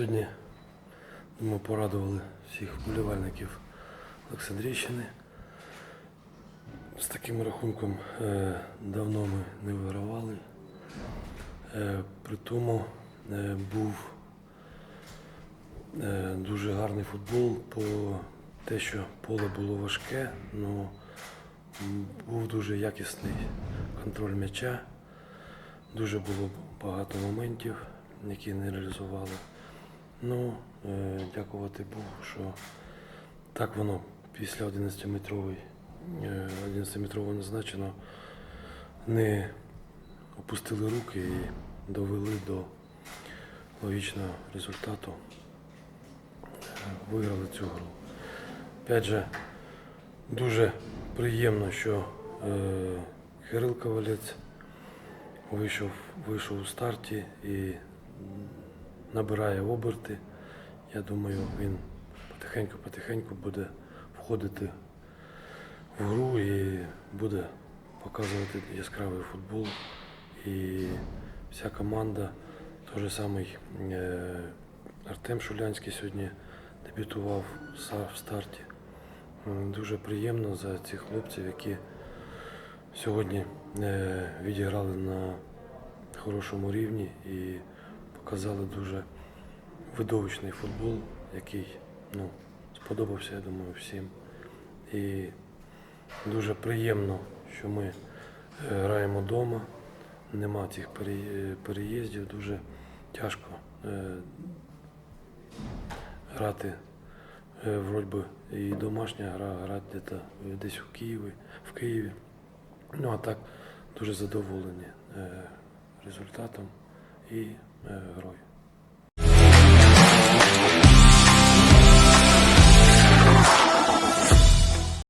Сьогодні ми порадували всіх вболівальників Олександрійщини. З таким рахунком е, давно ми не вигравали. Е, При тому е, був дуже гарний футбол по те, що поле було важке, але був дуже якісний контроль м'яча. Дуже було багато моментів, які не реалізували. Ну, е, дякувати Богу, що так воно після 11-метрової, е, 11-метрового назначено не опустили руки і довели до логічного результату. Виграли цю гру. Опять же, дуже приємно, що е, Кирил Ковалець вийшов, вийшов у старті і набирає оберти. Я думаю, він потихеньку-потихеньку буде входити в гру і буде показувати яскравий футбол. І вся команда, той самий е, Артем Шулянський сьогодні дебютував в старті. Дуже приємно за цих хлопців, які сьогодні е, відіграли на хорошому рівні і показали дуже видовищний футбол, який ну, сподобався, я думаю, всім. І дуже приємно, що ми е, граємо вдома, нема цих переїздів, дуже тяжко е, грати. Е, Вроді би і домашня гра, грати десь, в Києві, в Києві. Ну а так дуже задоволені результатом і е, грою.